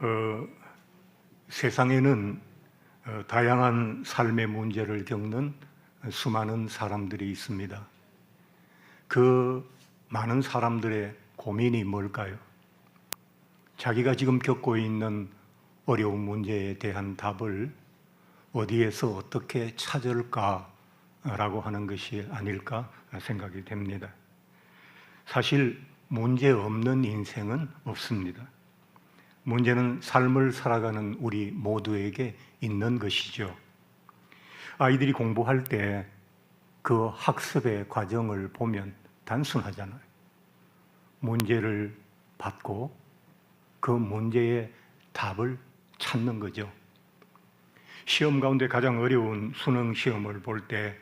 어, 세상에는 어, 다양한 삶의 문제를 겪는 수많은 사람들이 있습니다. 그 많은 사람들의 고민이 뭘까요? 자기가 지금 겪고 있는 어려운 문제에 대한 답을 어디에서 어떻게 찾을까라고 하는 것이 아닐까 생각이 됩니다. 사실 문제 없는 인생은 없습니다. 문제는 삶을 살아가는 우리 모두에게 있는 것이죠. 아이들이 공부할 때 그 학습의 과정을 보면 단순하잖아요. 문제를 받고 그 문제의 답을 찾는 거죠. 시험 가운데 가장 어려운 수능 시험을 볼 때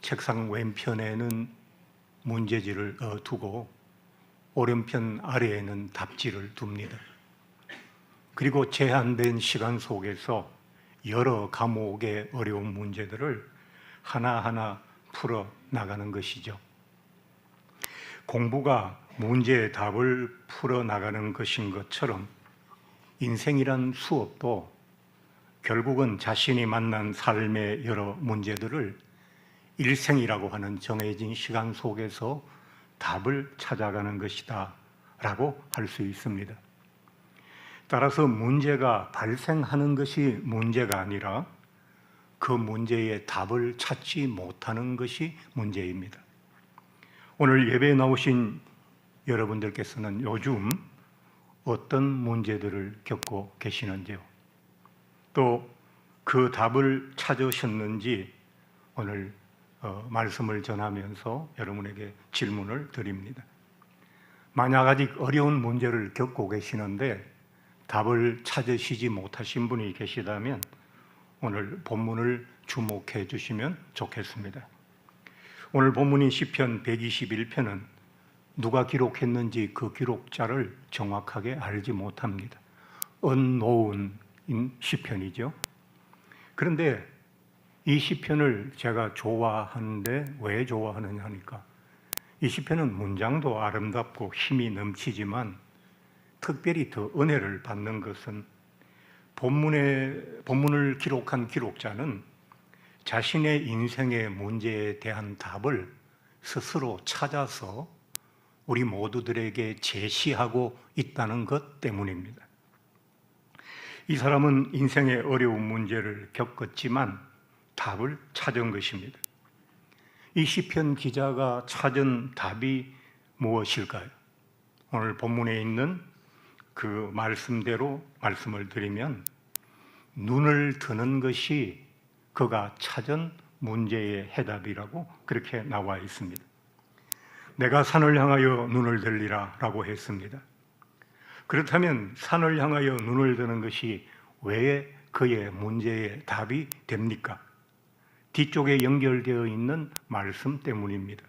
책상 왼편에는 문제지를 어, 두고 오른편 아래에는 답지를 둡니다. 그리고 제한된 시간 속에서 여러 과목의 어려운 문제들을 하나하나 풀어 나가는 것이죠. 공부가 문제의 답을 풀어 나가는 것인 것처럼 인생이란 수업도 결국은 자신이 만난 삶의 여러 문제들을 일생이라고 하는 정해진 시간 속에서 답을 찾아가는 것이다 라고 할 수 있습니다. 따라서 문제가 발생하는 것이 문제가 아니라 그 문제의 답을 찾지 못하는 것이 문제입니다. 오늘 예배에 나오신 여러분들께서는 요즘 어떤 문제들을 겪고 계시는지요? 또 그 답을 찾으셨는지 오늘 어, 말씀을 전하면서 여러분에게 질문을 드립니다. 만약 아직 어려운 문제를 겪고 계시는데 답을 찾으시지 못하신 분이 계시다면 오늘 본문을 주목해 주시면 좋겠습니다. 오늘 본문인 시편 121편은 누가 기록했는지 그 기록자를 정확하게 알지 못합니다. 언노운인 시편이죠. 그런데 이 시편을 제가 좋아하는데 왜 좋아하느냐 하니까 이 시편은 문장도 아름답고 힘이 넘치지만 특별히 더 은혜를 받는 것은 본문의 본문을 기록한 기록자는 자신의 인생의 문제에 대한 답을 스스로 찾아서 우리 모두들에게 제시하고 있다는 것 때문입니다. 이 사람은 인생의 어려운 문제를 겪었지만 답을 찾은 것입니다. 이 시편 기자가 찾은 답이 무엇일까요? 오늘 본문에 있는 그 말씀대로 말씀을 드리면 눈을 드는 것이 그가 찾은 문제의 해답이라고 그렇게 나와 있습니다. 내가 산을 향하여 눈을 들리라 라고 했습니다. 그렇다면 산을 향하여 눈을 드는 것이 왜 그의 문제의 답이 됩니까? 뒤쪽에 연결되어 있는 말씀 때문입니다.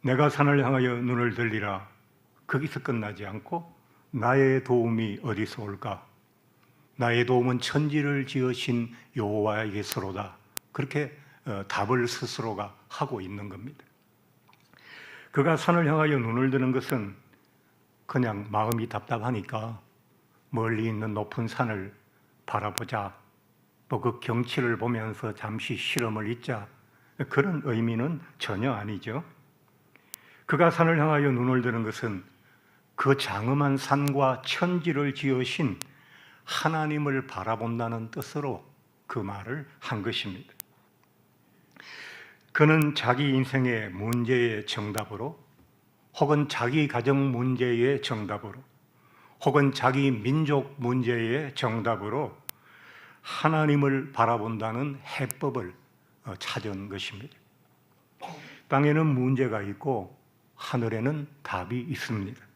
내가 산을 향하여 눈을 들리라. 거기서 끝나지 않고 나의 도움이 어디서 올까? 나의 도움은 천지를 지으신 여호와에게서로다. 그렇게 어, 답을 스스로가 하고 있는 겁니다. 그가 산을 향하여 눈을 드는 것은 그냥 마음이 답답하니까 멀리 있는 높은 산을 바라보자. 또 그 경치를 보면서 잠시 실험을 잊자. 그런 의미는 전혀 아니죠. 그가 산을 향하여 눈을 드는 것은 그 장엄한 산과 천지를 지으신 하나님을 바라본다는 뜻으로 그 말을 한 것입니다. 그는 자기 인생의 문제의 정답으로 혹은 자기 가정 문제의 정답으로 혹은 자기 민족 문제의 정답으로 하나님을 바라본다는 해법을 어, 찾은 것입니다. 땅에는 문제가 있고 하늘에는 답이 있습니다.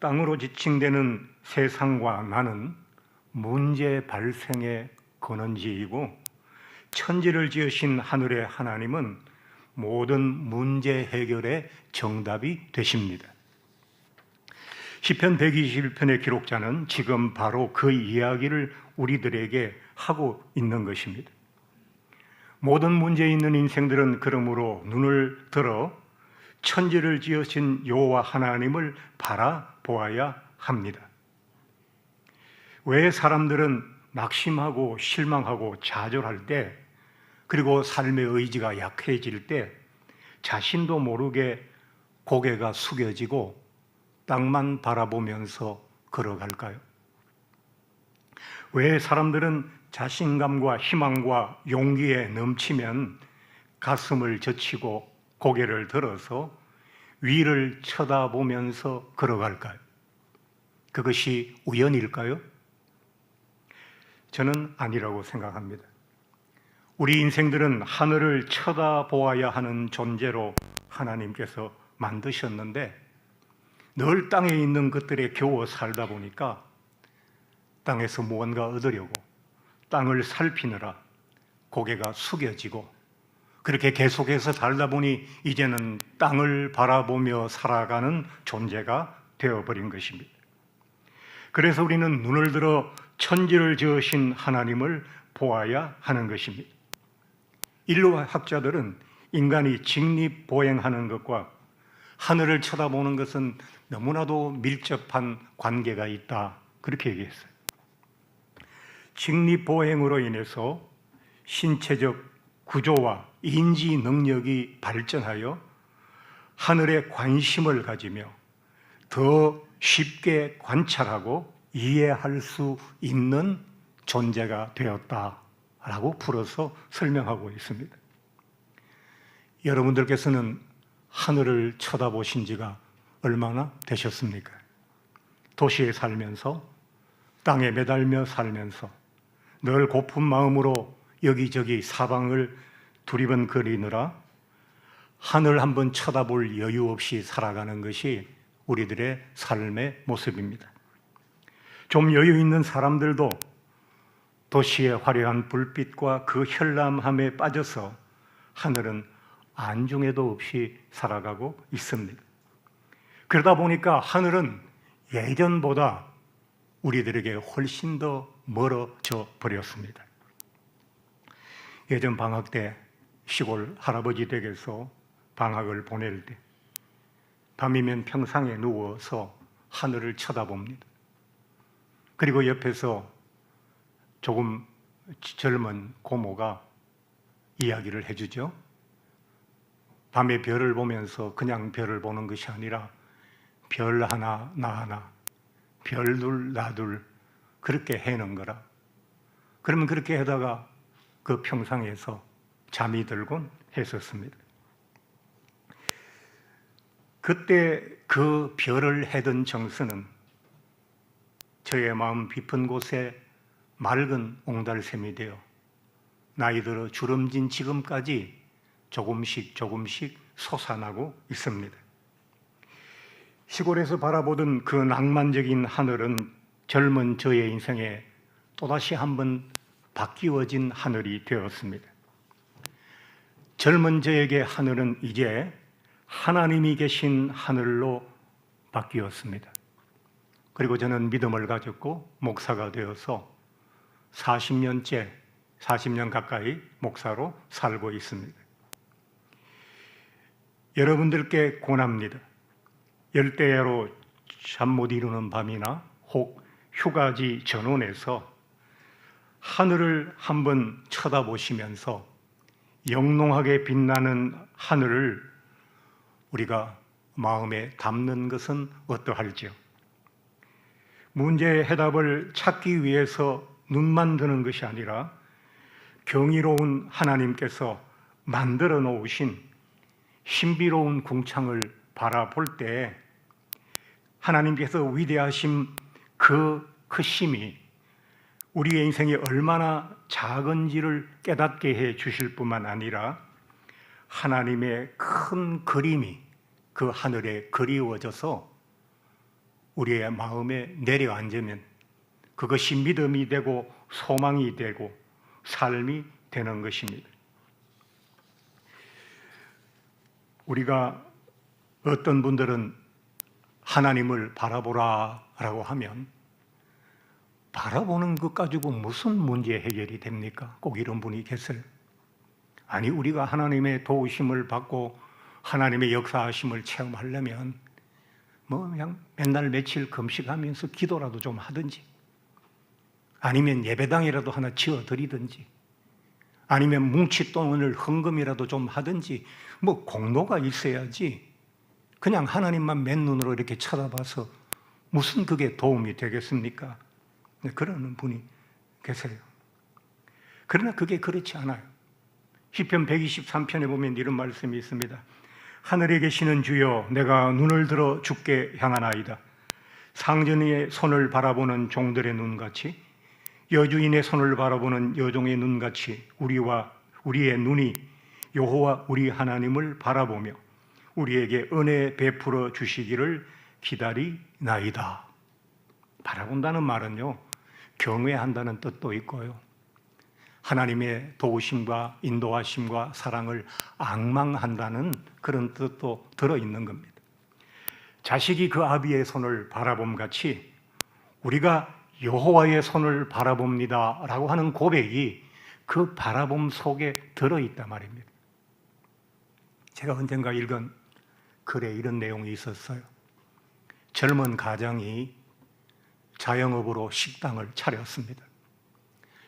땅으로 지칭되는 세상과 나는 문제 발생의 근원지이고 천지를 지으신 하늘의 하나님은 모든 문제 해결의 정답이 되십니다. 시편 121편의 기록자는 지금 바로 그 이야기를 우리들에게 하고 있는 것입니다. 모든 문제 있는 인생들은 그러므로 눈을 들어 천지를 지으신 여호와 하나님을 바라보아야 합니다. 왜 사람들은 낙심하고 실망하고 좌절할 때 그리고 삶의 의지가 약해질 때 자신도 모르게 고개가 숙여지고 땅만 바라보면서 걸어갈까요? 왜 사람들은 자신감과 희망과 용기에 넘치면 가슴을 젖히고 고개를 들어서 위를 쳐다보면서 걸어갈까요? 그것이 우연일까요? 저는 아니라고 생각합니다. 우리 인생들은 하늘을 쳐다보아야 하는 존재로 하나님께서 만드셨는데 늘 땅에 있는 것들에 겨워 살다 보니까 땅에서 무언가 얻으려고 땅을 살피느라 고개가 숙여지고 그렇게 계속해서 살다 보니 이제는 땅을 바라보며 살아가는 존재가 되어버린 것입니다. 그래서 우리는 눈을 들어 천지를 지으신 하나님을 보아야 하는 것입니다. 인류 학자들은 인간이 직립보행하는 것과 하늘을 쳐다보는 것은 너무나도 밀접한 관계가 있다. 그렇게 얘기했어요. 직립보행으로 인해서 신체적 구조와 인지 능력이 발전하여 하늘에 관심을 가지며 더 쉽게 관찰하고 이해할 수 있는 존재가 되었다라고 풀어서 설명하고 있습니다. 여러분들께서는 하늘을 쳐다보신 지가 얼마나 되셨습니까? 도시에 살면서 땅에 매달며 살면서 늘 고픈 마음으로 여기저기 사방을 두리번거리느라 하늘 한번 쳐다볼 여유 없이 살아가는 것이 우리들의 삶의 모습입니다. 좀 여유 있는 사람들도 도시의 화려한 불빛과 그 현람함에 빠져서 하늘은 안중에도 없이 살아가고 있습니다. 그러다 보니까 하늘은 예전보다 우리들에게 훨씬 더 멀어져 버렸습니다. 예전 방학 때 시골 할아버지 댁에서 방학을 보낼 때 밤이면 평상에 누워서 하늘을 쳐다봅니다. 그리고 옆에서 조금 젊은 고모가 이야기를 해주죠. 밤에 별을 보면서 그냥 별을 보는 것이 아니라 별 하나, 나 하나, 별 둘, 나 둘, 그렇게 해는 거라. 그러면 그렇게 하다가 그 평상에서 잠이 들곤 했었습니다. 그때 그 별을 해던 정서는 저의 마음 깊은 곳에 맑은 옹달샘이 되어 나이 들어 주름진 지금까지 조금씩 조금씩 솟아나고 있습니다. 시골에서 바라보던 그 낭만적인 하늘은 젊은 저의 인생에 또다시 한번 바뀌어진 하늘이 되었습니다. 젊은 저에게 하늘은 이제 하나님이 계신 하늘로 바뀌었습니다. 그리고 저는 믿음을 가졌고 목사가 되어서 40년째, 40년 가까이 목사로 살고 있습니다. 여러분들께 권합니다. 열대야로 잠 못 이루는 밤이나 혹 휴가지 전원에서 하늘을 한번 쳐다보시면서 영롱하게 빛나는 하늘을 우리가 마음에 담는 것은 어떠할지요? 문제의 해답을 찾기 위해서 눈만 드는 것이 아니라 경이로운 하나님께서 만들어 놓으신 신비로운 궁창을 바라볼 때 하나님께서 위대하신 그 크심이 우리의 인생이 얼마나 작은지를 깨닫게 해 주실 뿐만 아니라 하나님의 큰 그림이 그 하늘에 그리워져서 우리의 마음에 내려앉으면 그것이 믿음이 되고 소망이 되고 삶이 되는 것입니다. 우리가 어떤 분들은 하나님을 바라보라 라고 하면 바라보는 것 가지고 무슨 문제 해결이 됩니까? 꼭 이런 분이 계세요. 아니 우리가 하나님의 도우심을 받고 하나님의 역사하심을 체험하려면 뭐 그냥 맨날 며칠 금식하면서 기도라도 좀 하든지 아니면 예배당이라도 하나 지어 드리든지 아니면 뭉칫돈을 헌금이라도 좀 하든지 뭐 공로가 있어야지 그냥 하나님만 맨눈으로 이렇게 쳐다봐서 무슨 그게 도움이 되겠습니까? 네, 그러는 분이 계세요. 그러나 그게 그렇지 않아요. 시편 123편에 보면 이런 말씀이 있습니다. 하늘에 계시는 주여 내가 눈을 들어 주께 향하나이다. 상전의 손을 바라보는 종들의 눈같이 여주인의 손을 바라보는 여종의 눈같이 우리와 우리의 눈이 여호와 우리 하나님을 바라보며 우리에게 은혜 베풀어 주시기를 기다리나이다. 바라본다는 말은요, 경외한다는 뜻도 있고요. 하나님의 도우심과 인도하심과 사랑을 악망한다는 그런 뜻도 들어 있는 겁니다. 자식이 그 아비의 손을 바라봄 같이 우리가 여호와의 손을 바라봅니다라고 하는 고백이 그 바라봄 속에 들어 있단 말입니다. 제가 언젠가 읽은 글에 이런 내용이 있었어요. 젊은 가장이 자영업으로 식당을 차렸습니다.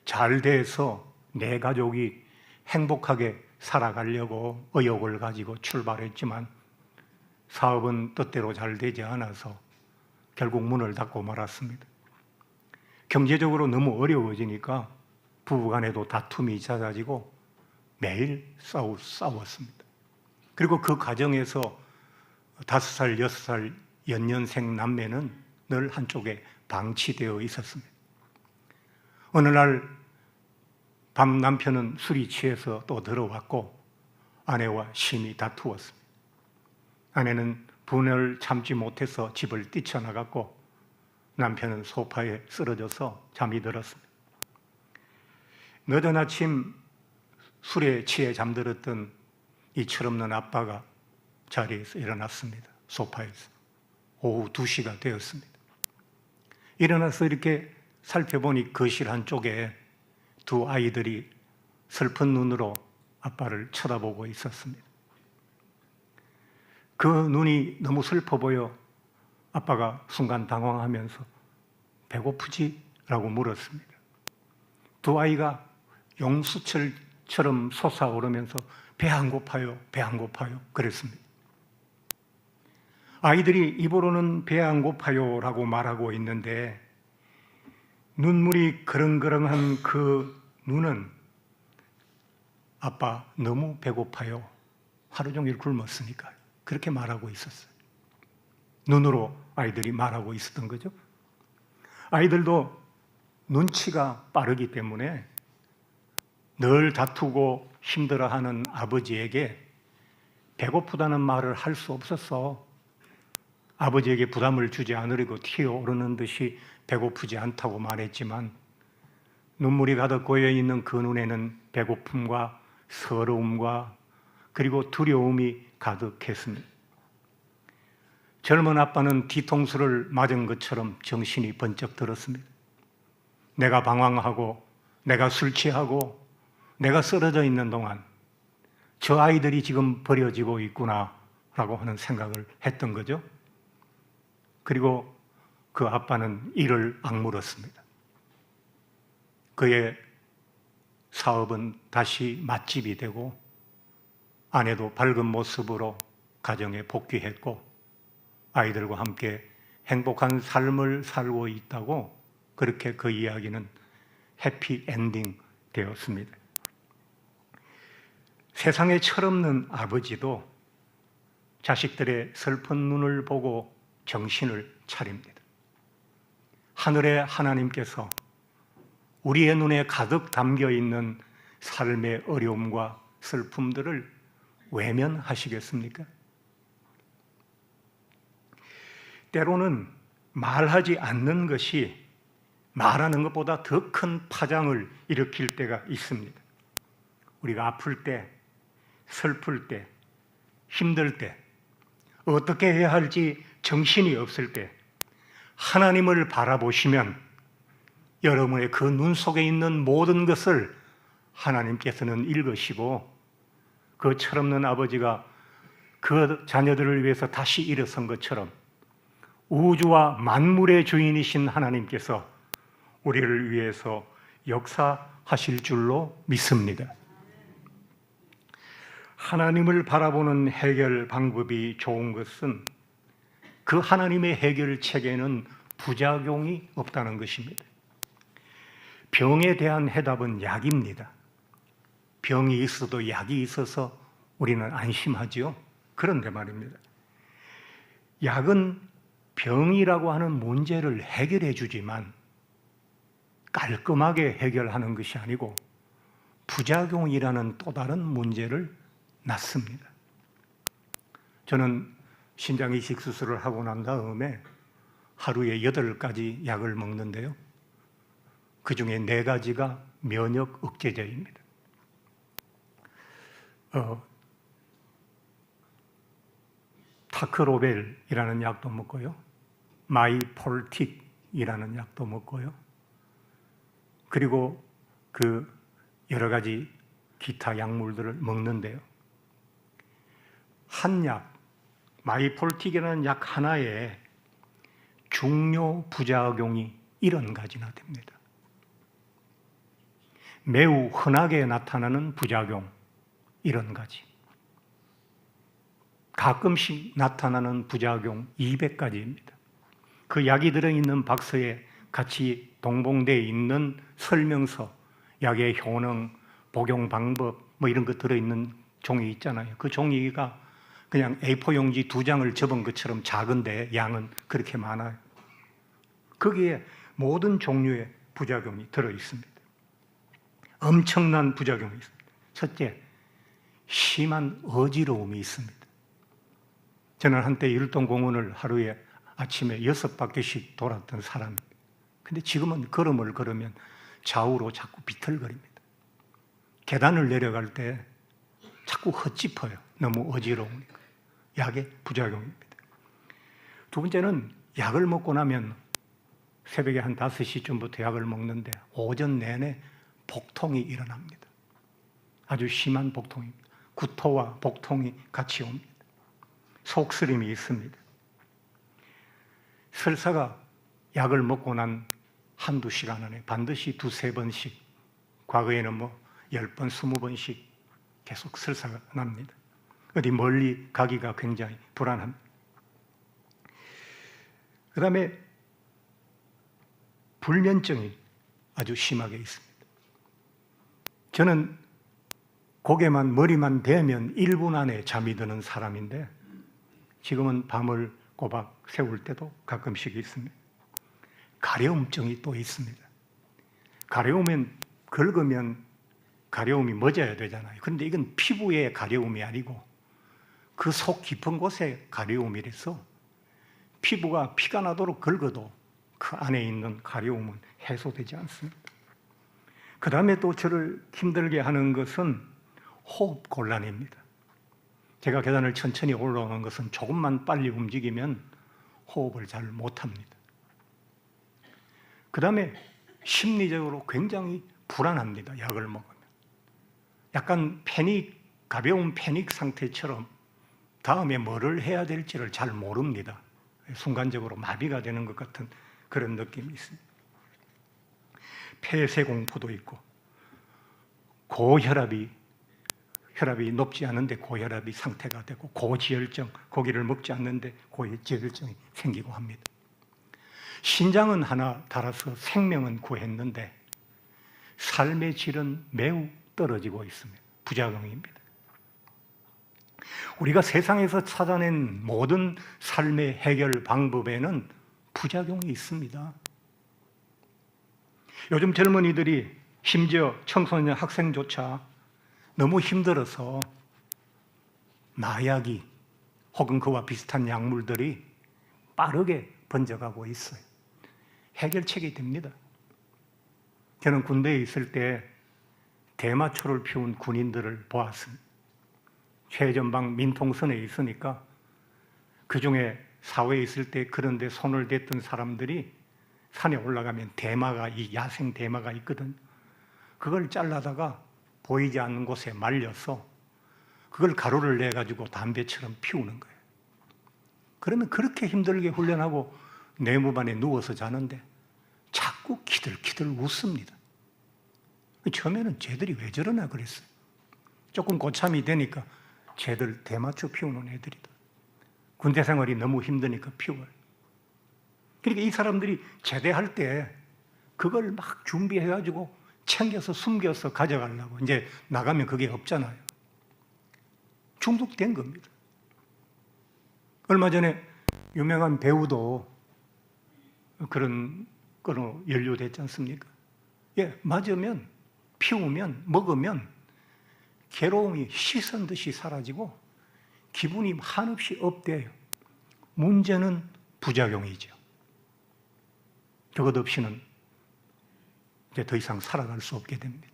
잘 돼서 내 가족이 행복하게 살아가려고 의욕을 가지고 출발했지만 사업은 뜻대로 잘 되지 않아서 결국 문을 닫고 말았습니다. 경제적으로 너무 어려워지니까 부부간에도 다툼이 잦아지고 매일 싸우, 싸웠습니다. 그리고 그 과정에서 다섯 살, 여섯 살 연년생 남매는 늘 한쪽에 방치되어 있었습니다. 어느 날 밤 남편은 술이 취해서 또 들어왔고 아내와 심히 다투었습니다. 아내는 분을 참지 못해서 집을 뛰쳐나갔고 남편은 소파에 쓰러져서 잠이 들었습니다. 늦은 아침 술에 취해 잠들었던 이 철없는 아빠가 자리에서 일어났습니다. 소파에서. 오후 2시가 되었습니다. 일어나서 이렇게 살펴보니 거실 한쪽에 두 아이들이 슬픈 눈으로 아빠를 쳐다보고 있었습니다. 그 눈이 너무 슬퍼 보여 아빠가 순간 당황하면서 배고프지? 라고 물었습니다. 두 아이가 용수철처럼 솟아오르면서 배 안 고파요, 배 안 고파요. 그랬습니다. 아이들이 입으로는 배 안 고파요 라고 말하고 있는데 눈물이 그렁그렁한 그 눈은 아빠 너무 배고파요. 하루 종일 굶었으니까. 그렇게 말하고 있었어요. 눈으로 아이들이 말하고 있었던 거죠. 아이들도 눈치가 빠르기 때문에 늘 다투고 힘들어하는 아버지에게 배고프다는 말을 할 수 없었어. 아버지에게 부담을 주지 않으려고 튀어 오르는 듯이 배고프지 않다고 말했지만 눈물이 가득 고여 있는 그 눈에는 배고픔과 서러움과 그리고 두려움이 가득했습니다. 젊은 아빠는 뒤통수를 맞은 것처럼 정신이 번쩍 들었습니다. 내가 방황하고 내가 술 취하고 내가 쓰러져 있는 동안 저 아이들이 지금 버려지고 있구나라고 하는 생각을 했던 거죠. 그리고 그 아빠는 이를 악물었습니다. 그의 사업은 다시 맛집이 되고 아내도 밝은 모습으로 가정에 복귀했고 아이들과 함께 행복한 삶을 살고 있다고 그렇게 그 이야기는 해피 엔딩 되었습니다. 세상에 철없는 아버지도 자식들의 슬픈 눈을 보고 정신을 차립니다. 하늘의 하나님께서 우리의 눈에 가득 담겨 있는 삶의 어려움과 슬픔들을 외면하시겠습니까? 때로는 말하지 않는 것이 말하는 것보다 더 큰 파장을 일으킬 때가 있습니다. 우리가 아플 때, 슬플 때, 힘들 때, 어떻게 해야 할지 정신이 없을 때, 하나님을 바라보시면 여러분의 그 눈 속에 있는 모든 것을 하나님께서는 읽으시고 그 철없는 아버지가 그 자녀들을 위해서 다시 일어선 것처럼 우주와 만물의 주인이신 하나님께서 우리를 위해서 역사하실 줄로 믿습니다. 하나님을 바라보는 해결 방법이 좋은 것은 그 하나님의 해결 체계는 부작용이 없다는 것입니다. 병에 대한 해답은 약입니다. 병이 있어도 약이 있어서 우리는 안심하지요. 그런데 말입니다. 약은 병이라고 하는 문제를 해결해 주지만 깔끔하게 해결하는 것이 아니고 부작용이라는 또 다른 문제를 낳습니다. 저는 신장 이식 수술을 하고 난 다음에 하루에 여덟 가지 약을 먹는데요. 그 중에 네 가지가 면역 억제제입니다. 어, 타크로벨이라는 약도 먹고요. 마이폴틱이라는 약도 먹고요. 그리고 그 여러 가지 기타 약물들을 먹는데요. 한 약, 마이폴틱이라는 약 하나에 중요 부작용이 이런 가지나 됩니다. 매우 흔하게 나타나는 부작용 이런 가지. 가끔씩 나타나는 부작용 200가지입니다. 그 약이 들어있는 박스에 같이 동봉되어 있는 설명서, 약의 효능, 복용 방법 뭐 이런 거 들어있는 종이 있잖아요. 그 종이가 그냥 A4 용지 두 장을 접은 것처럼 작은데 양은 그렇게 많아요. 거기에 모든 종류의 부작용이 들어 있습니다. 엄청난 부작용이 있습니다. 첫째, 심한 어지러움이 있습니다. 저는 한때 일동공원을 하루에 아침에 여섯 바퀴씩 돌았던 사람입니다. 근데 지금은 걸음을 걸으면 좌우로 자꾸 비틀거립니다. 계단을 내려갈 때 자꾸 헛짚어요. 너무 어지러우니까. 약의 부작용입니다. 두 번째는 약을 먹고 나면 새벽에 한 5시쯤부터 약을 먹는데 오전 내내 복통이 일어납니다. 아주 심한 복통입니다. 구토와 복통이 같이 옵니다. 속쓰림이 있습니다. 설사가 약을 먹고 난 한두 시간 안에 반드시 두세 번씩, 과거에는 뭐 열 번, 스무 번씩 계속 설사가 납니다. 어디 멀리 가기가 굉장히 불안합니다. 그 다음에 불면증이 아주 심하게 있습니다. 저는 고개만 머리만 대면 1분 안에 잠이 드는 사람인데 지금은 밤을 꼬박 세울 때도 가끔씩 있습니다. 가려움증이 또 있습니다. 가려우면 긁으면 가려움이 멎어야 되잖아요. 그런데 이건 피부의 가려움이 아니고 그 속 깊은 곳에 가려움이라서 피부가 피가 나도록 긁어도 그 안에 있는 가려움은 해소되지 않습니다. 그 다음에 또 저를 힘들게 하는 것은 호흡 곤란입니다. 제가 계단을 천천히 올라오는 것은 조금만 빨리 움직이면 호흡을 잘 못합니다. 그 다음에 심리적으로 굉장히 불안합니다. 약을 먹으면. 약간 패닉, 가벼운 패닉 상태처럼 다음에 뭐를 해야 될지를 잘 모릅니다. 순간적으로 마비가 되는 것 같은 그런 느낌이 있습니다. 폐쇄 공포도 있고 고혈압이 혈압이 높지 않은데 고혈압이 상태가 되고 고지혈증 고기를 먹지 않는데 고지혈증이 생기고 합니다. 신장은 하나 달아서 생명은 구했는데 삶의 질은 매우 떨어지고 있습니다. 부작용입니다. 우리가 세상에서 찾아낸 모든 삶의 해결 방법에는 부작용이 있습니다. 요즘 젊은이들이 심지어 청소년 학생조차 너무 힘들어서 마약이 혹은 그와 비슷한 약물들이 빠르게 번져가고 있어요. 해결책이 됩니다. 저는 군대에 있을 때 대마초를 피운 군인들을 보았습니다. 최전방 민통선에 있으니까 그 중에 사회에 있을 때 그런데 손을 댔던 사람들이 산에 올라가면 대마가 이 야생 대마가 있거든. 그걸 잘라다가 보이지 않는 곳에 말려서 그걸 가루를 내 가지고 담배처럼 피우는 거예요. 그러면 그렇게 힘들게 훈련하고 내무반에 누워서 자는데 자꾸 키들키들 웃습니다. 처음에는 쟤들이 왜 저러나 그랬어요. 조금 고참이 되니까 쟤들 대마초 피우는 애들이다. 군대 생활이 너무 힘드니까 피워요. 그러니까 이 사람들이 제대할 때 그걸 막 준비해가지고 챙겨서 숨겨서 가져가려고 이제 나가면 그게 없잖아요. 중독된 겁니다. 얼마 전에 유명한 배우도 그런 거로 연루됐지 않습니까? 예, 맞으면 피우면 먹으면 괴로움이 씻은 듯이 사라지고 기분이 한없이 업돼요. 문제는 부작용이죠. 그것 없이는 이제 더 이상 살아갈 수 없게 됩니다.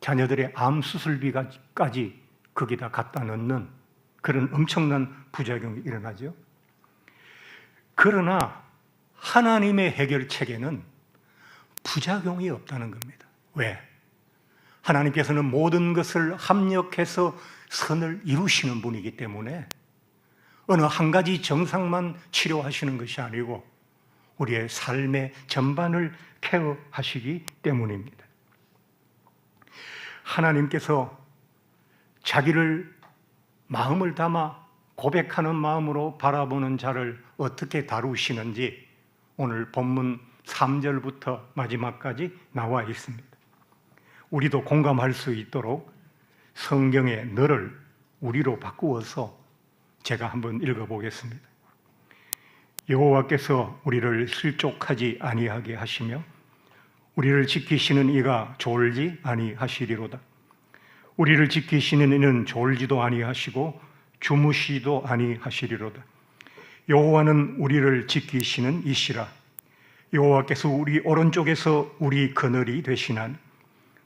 자녀들의 암 수술비까지 거기다 갖다 넣는 그런 엄청난 부작용이 일어나죠. 그러나 하나님의 해결책에는 부작용이 없다는 겁니다. 왜? 하나님께서는 모든 것을 합력해서 선을 이루시는 분이기 때문에 어느 한 가지 정상만 치료하시는 것이 아니고 우리의 삶의 전반을 케어하시기 때문입니다. 하나님께서 자기를 마음을 담아 고백하는 마음으로 바라보는 자를 어떻게 다루시는지 오늘 본문 3절부터 마지막까지 나와 있습니다. 우리도 공감할 수 있도록 성경의 너를 우리로 바꾸어서 제가 한번 읽어보겠습니다. 여호와께서 우리를 실족하지 아니하게 하시며 우리를 지키시는 이가 졸지 아니하시리로다. 우리를 지키시는 이는 졸지도 아니하시고 주무시도 아니하시리로다. 여호와는 우리를 지키시는 이시라. 여호와께서 우리 오른쪽에서 우리 그늘이 되시나니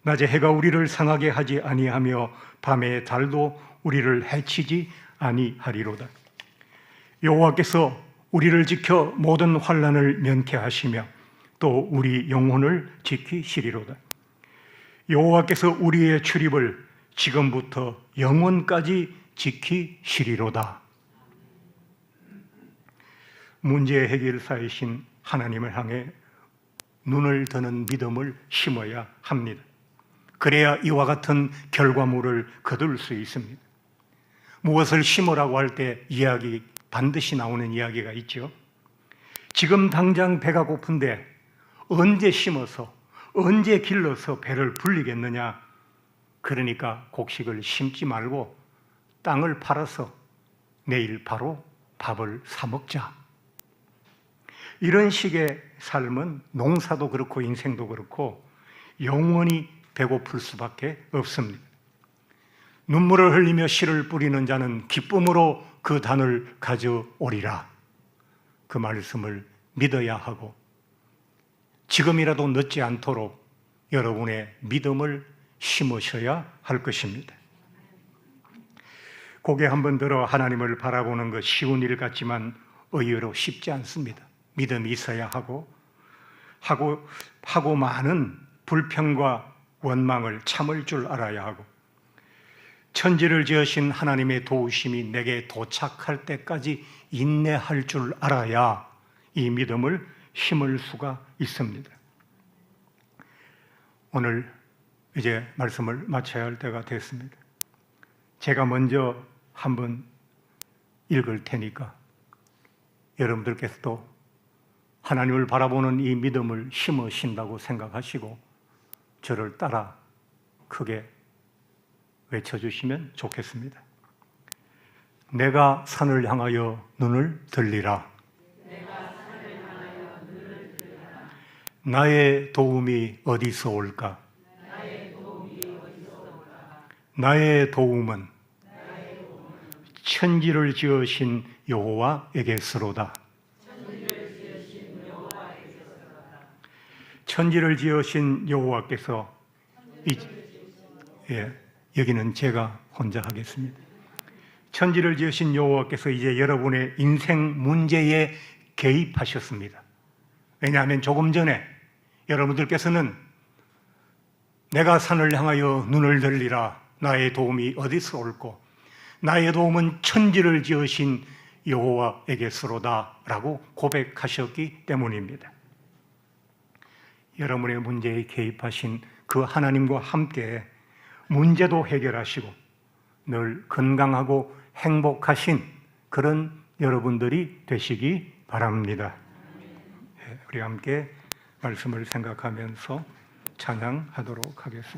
낮에 해가 우리를 상하게 하지 아니하며 밤에 달도 우리를 해치지 아니하리로다. 여호와께서 우리를 지켜 모든 환란을 면케하시며 또 우리 영혼을 지키시리로다. 여호와께서 우리의 출입을 지금부터 영원까지 지키시리로다. 문제 해결사이신 하나님을 향해 눈을 드는 믿음을 심어야 합니다. 그래야 이와 같은 결과물을 거둘 수 있습니다. 무엇을 심으라고 할 때 이야기 반드시 나오는 이야기가 있죠. 지금 당장 배가 고픈데 언제 심어서 언제 길러서 배를 불리겠느냐? 그러니까 곡식을 심지 말고 땅을 팔아서 내일 바로 밥을 사 먹자. 이런 식의 삶은 농사도 그렇고 인생도 그렇고 영원히 배고플 수밖에 없습니다. 눈물을 흘리며 씨를 뿌리는 자는 기쁨으로 그 단을 가져오리라. 그 말씀을 믿어야 하고 지금이라도 늦지 않도록 여러분의 믿음을 심으셔야 할 것입니다. 고개 한번 들어 하나님을 바라보는 것 쉬운 일 같지만 의외로 쉽지 않습니다. 믿음이 있어야 하고 하고 하고 많은 불평과 원망을 참을 줄 알아야 하고 천지를 지으신 하나님의 도우심이 내게 도착할 때까지 인내할 줄 알아야 이 믿음을 힘을 수가 있습니다. 오늘 이제 말씀을 마쳐야 할 때가 됐습니다. 제가 먼저 한번 읽을 테니까 여러분들께서도 하나님을 바라보는 이 믿음을 심으신다고 생각하시고 저를 따라 크게 외쳐주시면 좋겠습니다. 내가 산을 향하여 눈을 들리라. 나의 도움이 어디서 올까? 나의 도움은 천지를 지으신 여호와에게서로다. 천지를 지으신 여호와께서 이, 예, 여기는 제가 혼자 하겠습니다. 천지를 지으신 여호와께서 이제 여러분의 인생 문제에 개입하셨습니다. 왜냐하면 조금 전에 여러분들께서는 내가 산을 향하여 눈을 들리라 나의 도움이 어디서 올고 나의 도움은 천지를 지으신 여호와에게서로다라고 고백하셨기 때문입니다. 여러분의 문제에 개입하신 그 하나님과 함께 문제도 해결하시고 늘 건강하고 행복하신 그런 여러분들이 되시기 바랍니다. 예, 우리 함께 말씀을 생각하면서 찬양하도록 하겠습니다.